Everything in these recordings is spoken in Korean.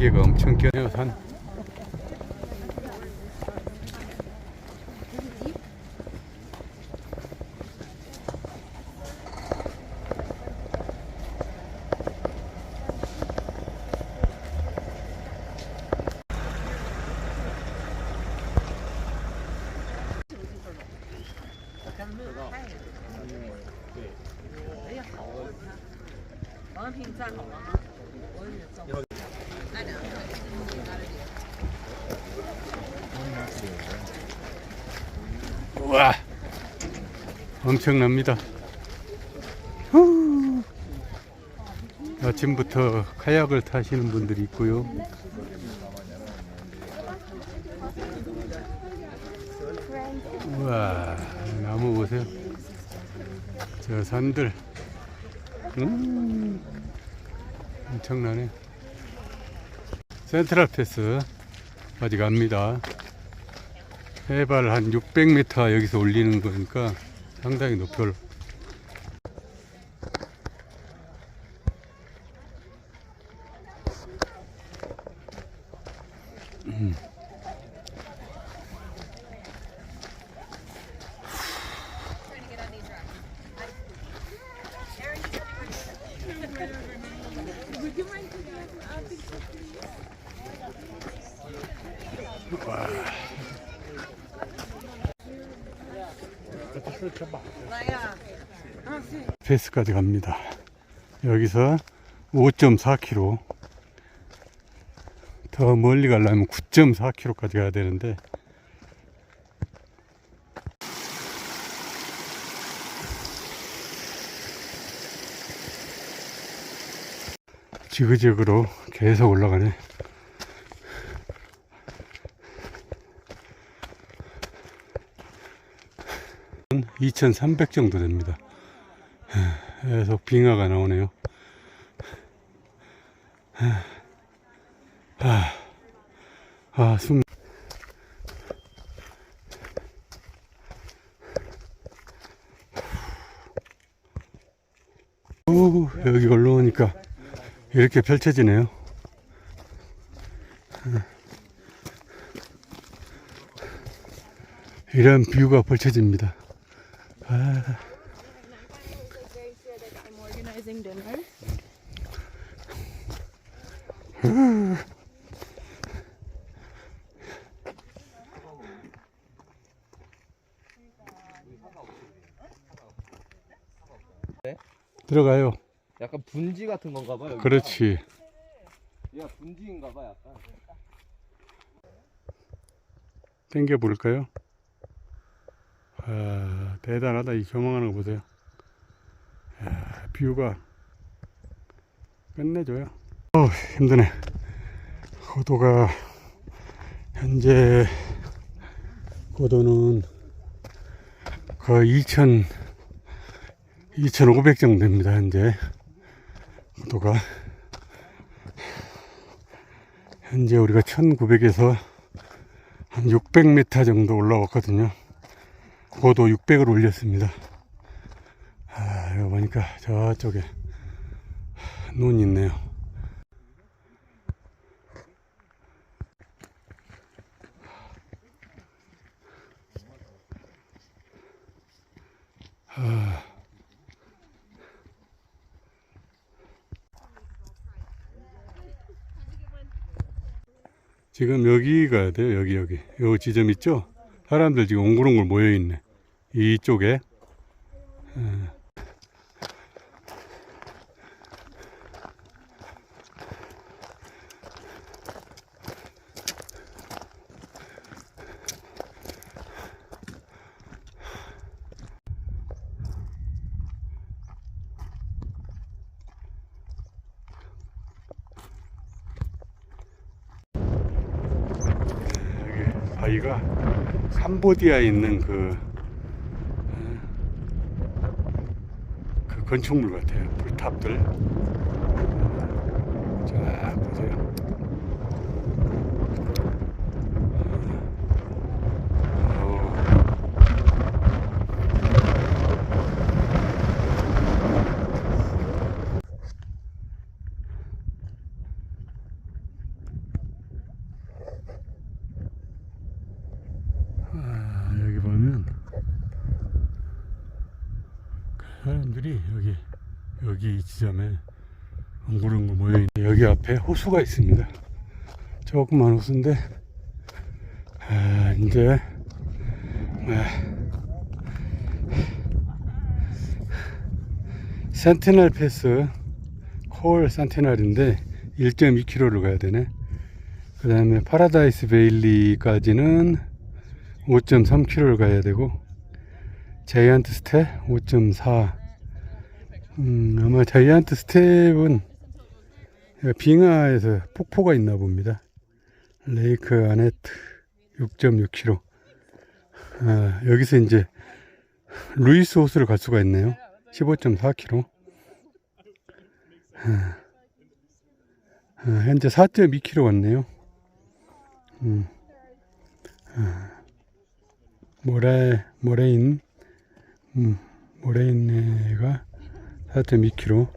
안개가 엄청 껴요 산. 우와 엄청납니다. 후. 아침부터 카약을 타시는 분들이 있고요. 우와 나무 보세요. 저 산들 음, 엄청나네. 센트럴 패스 어디 갑니다. 해발 한 600m 여기서 올리는 거니까 상당히 올라. 페스까지 갑니다. 여기서 5.4km. 더 멀리 가려면 9.4km까지 가야 되는데. 지그재그로 계속 올라가네. 2,300 정도 됩니다. 계속 빙하가 나오네요. 아, 아, 숨. 오, 여기 올라오니까 이렇게 펼쳐지네요. 이런 뷰가 펼쳐집니다. 들어가요. 약간 분지 같은 건가 봐요. 그렇지. 야, 분지인가 봐, 약간. 땡겨 볼까요? 아, 대단하다. 이 경험하는 거 보세요. 야, 뷰가 끝내줘요. 어, 힘드네. 고도가 현재 고도는 거의 2000, 2500 정도 됩니다. 현재 고도가 현재 우리가 1900에서 한 600m 정도 올라왔거든요. 고도 600을 올렸습니다. 아, 이거 보니까 저쪽에 눈 있네요. 아, 지금 여기 가야 돼요. 여기 여기. 요 지점 있죠? 사람들 지금 옹글옹글 모여 있네. 이쪽에. 예. 여기 바위가 캄보디아에 있는 그, 어, 그 건축물 같아요. 불탑들. 자, 보세요. 어, 사람들이 여기 여기 이 지점에 엉구릉구 모여 있는 여기 앞에 호수가 있습니다. 조그만 호수인데 아, 이제 아, 센티널 패스 콜 센티널인데 1.2km를 가야 되네. 그 다음에 파라다이스 베일리까지는 5.3km를 가야 되고 자이언트 스텝 5.4 음, 아마 자이언트 스텝은 빙하에서 폭포가 있나 봅니다. 레이크 아네트 6.6km 아, 여기서 이제 루이스 호수를 갈 수가 있네요. 15.4km 아, 아, 현재 4.2km 왔네요. 음. 아, 모래, 모래인, 음, 모래인내가 4.2km.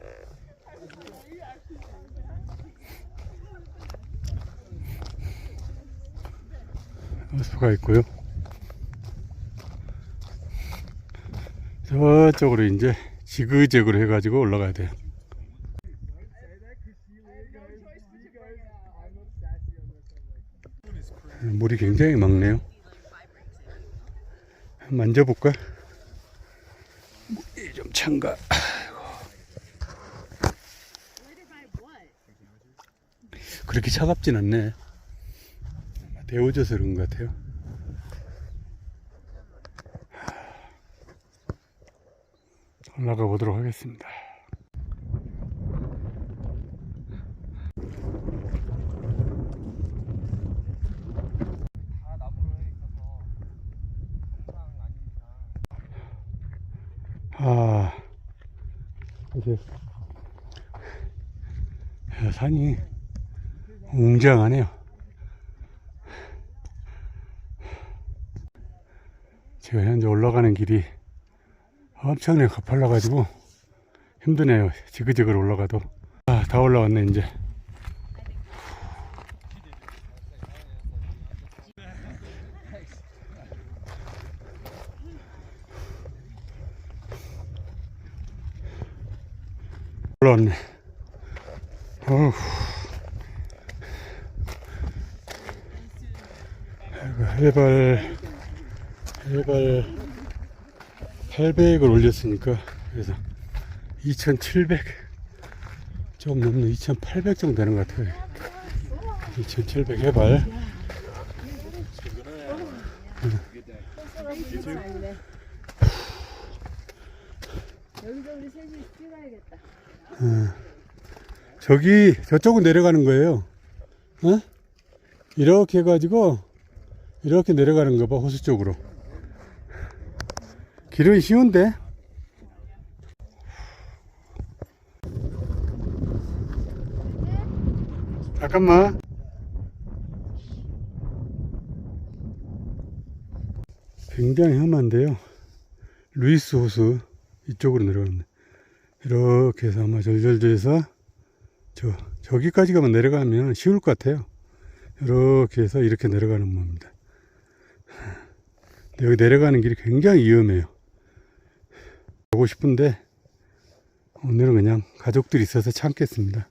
호수가 있고요. 저쪽으로 이제 지그재그로 해가지고 올라가야 돼요. 물이 굉장히 맑네요. 만져볼까? 물이 좀 찬가? 그렇게 차갑진 않네. 데워져서 그런 것 같아요. 올라가 보도록 하겠습니다. 아, 이제 야, 산이 웅장하네요. 제가 현재 올라가는 길이 엄청나게 가팔라 가지고 힘드네요. 지그재그로 올라가도. 아, 다 올라왔네, 이제. 올라왔네. 어후. 아이고, 해발, 해발 800을 올렸으니까, 그래서 2700, 좀 넘는 2800 정도 되는 것 같아요. 2700 해발. 셋이 찍어야겠다. 저기, 저쪽은 내려가는 거예요. 어? 이렇게 해가지고, 이렇게 내려가는 거 봐, 호수 쪽으로. 길은 쉬운데? 잠깐만. 굉장히 험한데요. 루이스 호수 이쪽으로 내려갑니다. 이렇게 해서 아마 절절절해서 저 저기까지 가면 내려가면 쉬울 것 같아요. 이렇게 해서 이렇게 내려가는 겁니다. 여기 내려가는 길이 굉장히 위험해요. 가고 싶은데 오늘은 그냥 가족들이 있어서 참겠습니다.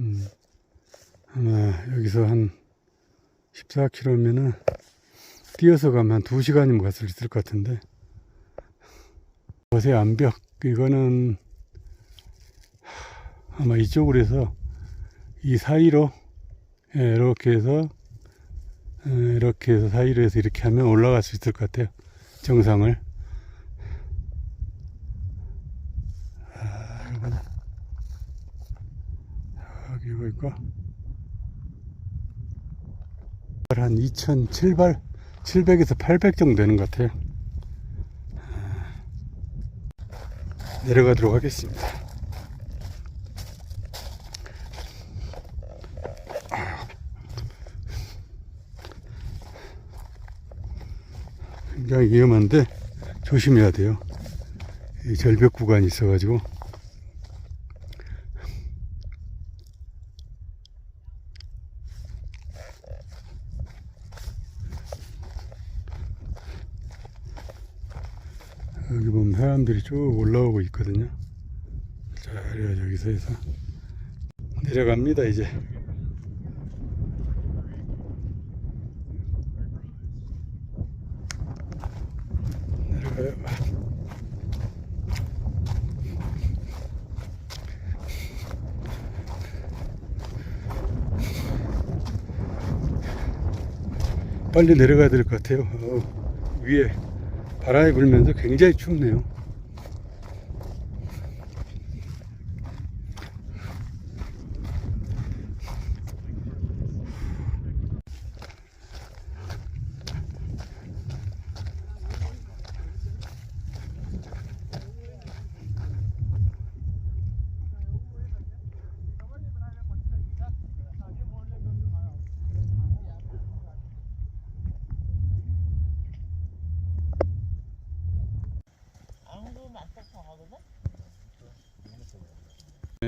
음, 아마 여기서 한 14km면은 뛰어서 가면 한 2시간이면 갈 수 있을 것 같은데 요새 암벽 이거는 아마 이쪽으로 해서 이 사이로 예, 이렇게 해서 예, 이렇게 해서 사이로 해서 이렇게 하면 올라갈 수 있을 것 같아요. 정상을. 아, 여기 있고. 한 2,700, 700에서 800 정도 되는 것 같아요. 내려가도록 하겠습니다. 굉장히 위험한데 조심해야 돼요. 이 절벽 구간이 있어가지고 여기 지금 해안들이 쭉 올라오고 있거든요. 자, 여기서 해서 내려갑니다, 이제. 내려가요. 빨리 내려가야 될 것 같아요. 어, 위에 바람이 불면서 굉장히 춥네요.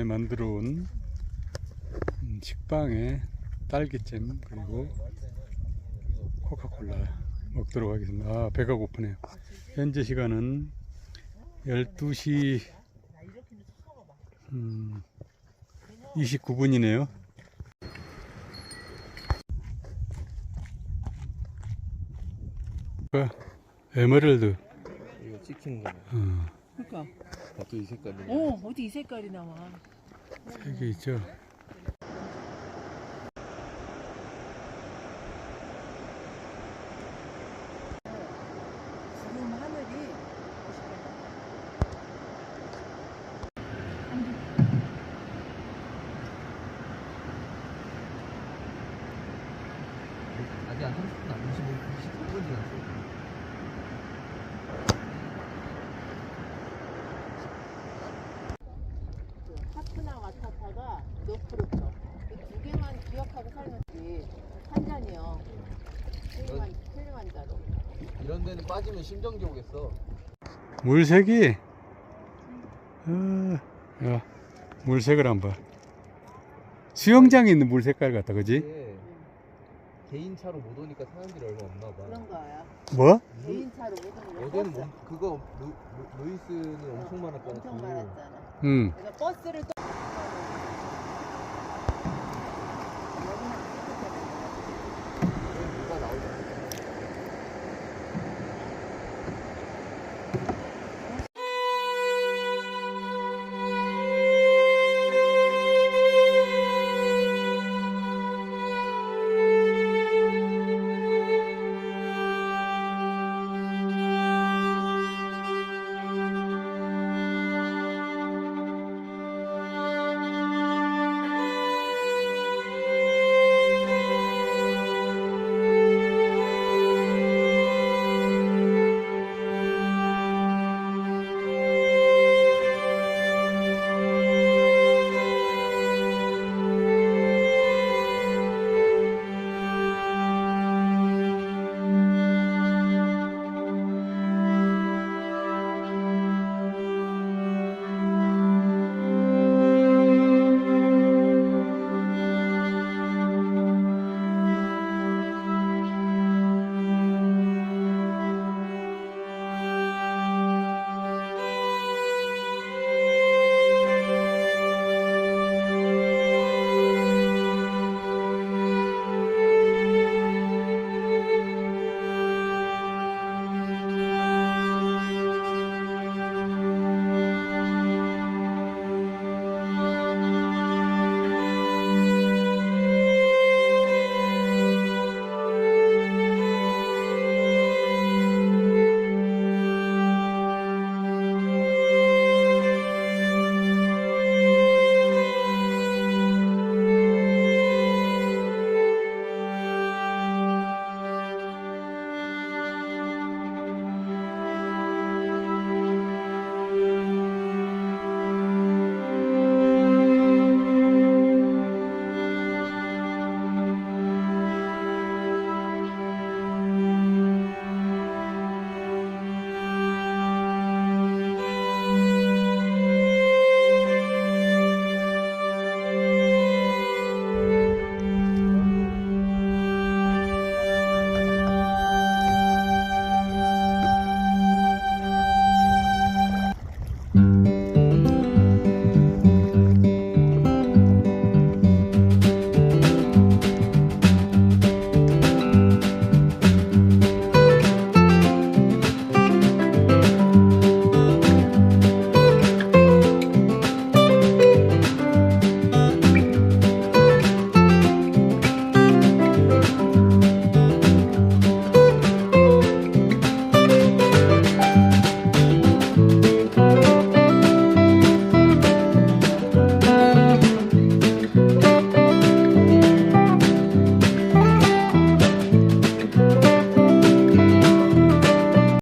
만들어 온 음, 식빵에 딸기잼 그리고 코카콜라 먹도록 하겠습니다. 아, 배가 고프네요. 현재 시간은 12시 음, 29분이네요. 에메랄드 이거 찍힌 거. 어, 그러니까 나도 이 색깔이. 어 어디 이 색깔이 나와 세개 있죠. 지금 하늘이 아직 한 30분 안 25분, 23분 지났어. 하프나 와타파가 노프로죠 두 개만 기억하고 살면지 한잔이요 훌륭한 훌륭한 자로 데는 빠지면 심정지 오겠어. 물색이 어, 야, 물색을 한번 봐. 수영장에 있는 물 색깔 같다, 그지? 이게 개인 차로 못 오니까 사람들이 얼마 없나 봐. 그런 거야 뭐? 개인차로 모든 걸 어제는 버스. 뭐, 그거 루, 루, 루이스는 엄청 많았잖아. 엄청 줄. 많았잖아 응. 그래서 버스를 또